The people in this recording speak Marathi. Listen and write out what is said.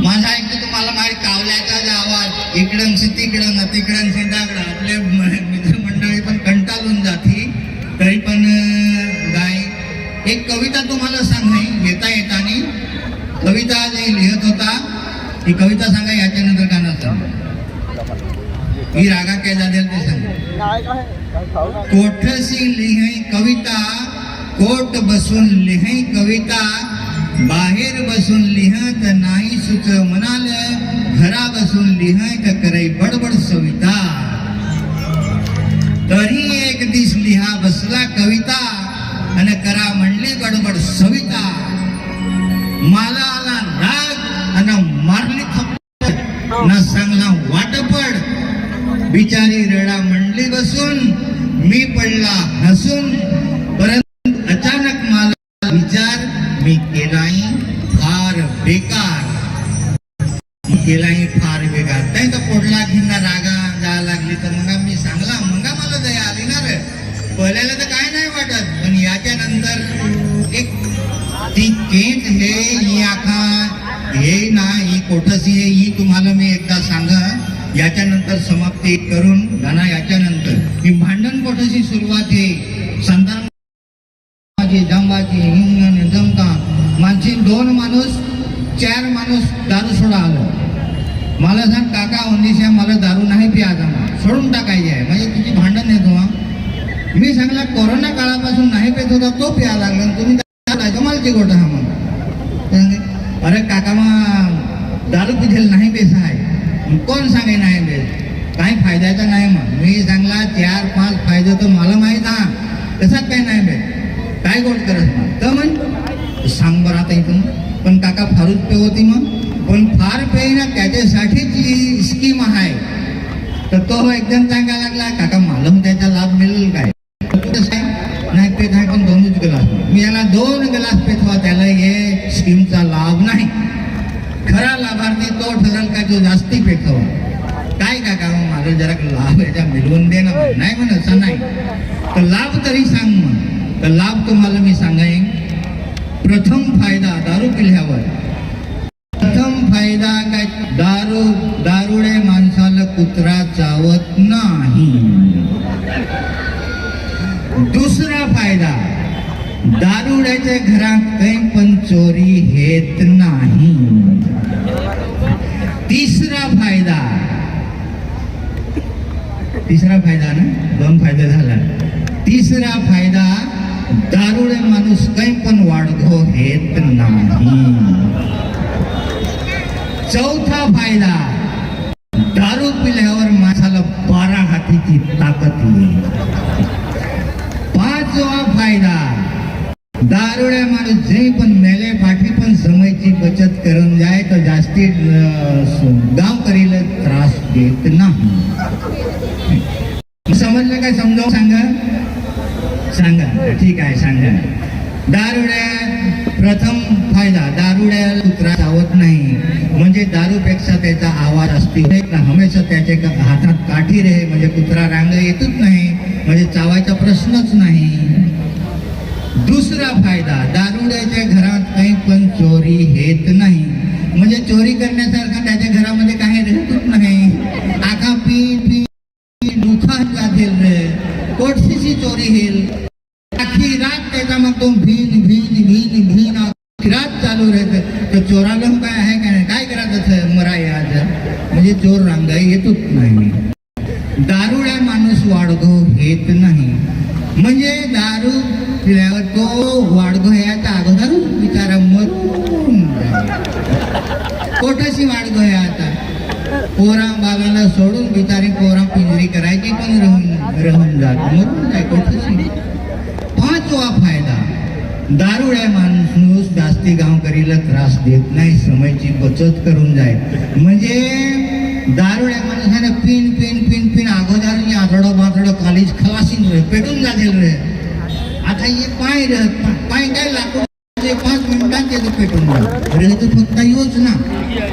माझा ऐकतो तुम्हाला माहिती कावल्याचा जे आवाज इकडं तिकडं ना तिकडं से आपले मित्रमंडळी पण कंटाळून जाती. तरी पण गाय एक कविता तुम्हाला सांगाय येता येताना. कविता जे लिहित होता. ही कविता सांगा याच्यानंतर गाणं सांग? ही रागा काय जादेल ते सांग. कोठसी लिहाय कविता कोट बसून लिहाय कविता. बाहेर बसून लिहत नाही सुच म्हणाल घरा बसून लिहाय करे बडबड सविता. तरी एक दिस लिहा बसला कविता आणि करा म्हणली बडबड सविता. मला आला राग आणि मारली थप्पड. ना सांगला वाटपड बिचारी रडा म्हणली बसून मी पडला हसून. परंतु अचानक मला विचार मी केलाही फार बेकार. मी केलाय फार बेकार. नाही तर पोटला घेणा रागा जा लागली तर मग मी सांगला मग मला दया आली ना रे. पहिल्याला तर काय नाही वाटत पण याच्या नंतर एक ती केट हे ही आखा हे ना ही कोठसी हे ही तुम्हाला मी एकदा सांगा. याच्यानंतर समाप्ती करून गाणा याच्यानंतर. ही भांडण कोठची सुरुवात आहे संतान माझी जंबाची दोन माणूस चार माणूस दारू सोडा आलो. मला सांग काका ओंदिशा मला दारू नाही पिया जाणार सोडून टाकायची आहे. म्हणजे तुझी भांडण येतो मी सांगला कोरोना काळापासून नाही पेत होता तो प्या लागला. तुम्ही मला गोट हा मग अरे काका मग दारू पिथेल नाही बेस आहे कोण सांगे नाही बेस काही फायद्याचा नाही मग. मी सांगला चार पाच फायदे तर मला माहीत हा कसात काही नाही बेस काय गोट करत मग? तर म्हण सांग बरं आता काका फारूच पे होती मग पण फार पे ना त्याच्यासाठीच ही स्कीम आहे. तर तो एकदम सांगायला लागला. काका मला मग त्याचा लाभ मिळेल काय? कसं आहे? नाही पेत आहे पण दोनच ग्लास मी याला दोन ग्लास पेथवा त्याला हे स्कीमचा लाभ नाही. खरा लाभार्थी तो ठरेल का जो जास्ती पेटतो काय काका मग जरा लाभ याच्या मिळवून दे ना. नाही म्हण असं नाही. तर लाभ तरी सांग मग. तर लाभ तुम्हाला मी सांगाईन. प्रथम फायदा दारू पिल्यावर. प्रथम फायदा काय? दारू दारुडे माणसाला कुत्रा चावत नाही. दुसरा फायदा दारुड्याच्या घरात काही पण चोरी हेत नाही. तिसरा फायदा तिसरा फायदा ना? दोन फायदा झाला. तिसरा फायदा दारुडे माणूस काही पण वाढतो येत नाही. चौथा फायदा दारू पिल्यावर माणसाला बारा हातीची ताकद येईल. पाचवा फायदा दारुड्या माणूस जे पण मेले पाठी पण समयची बचत करून जाय तर जास्ती गाव करील त्रास देत नाही. समजलं काय समजावून सांगा? सांगा ठीक आहे सांगा. दारुड्या प्रथम फायदा दारुड्या कुत्रा चावत नाही. म्हणजे दारूपेक्षा त्याचा आवाज असतील. हमेशा त्याचे हातात काठी रे म्हणजे कुत्रा रांग येतच नाही. म्हणजे चावायचा प्रश्नच नाही. दुसरा फायदा दारुड्याच्या घरात काही पण चोरी हेत नाही. म्हणजे चोरी करण्यासारखा त्याच्या घरामध्ये काही राहतच नाही. आखा पी पी दुखात जातील रे. कोटशीची चोरी हेल अख्खी रात त्याचा मग तो भीन भीन भीन भीन रात चालू राहत. तर चोराला काय आहे का नाही? काय करायचं मरा आज. म्हणजे चोर रांगाई येतोच नाही. दारुड्या माणूस वाडगो घेत नाही. म्हणजे दारू पिल्यावर तो वाडगो याचा अगोदरच विचारा मरून कोठाशी वाडगो आता? पोरा बागाला सोड करायची रहून जात मरून जाय कोठाशी पाचवा फायदा दारुड्या माणूस जास्ती गावकरीला त्रास देत नाही समयची बचत करून जाय म्हणजे दारुड्या माणसाने पिन पिन पिन पिन अगोदर आजडो बाजडो कॉलेज खलासीन रे पेटून जातील रे आता हे पाय रे पाय काय लागतो पाच मिनिटांचे पेटून जाईल रे तर फक्त योजना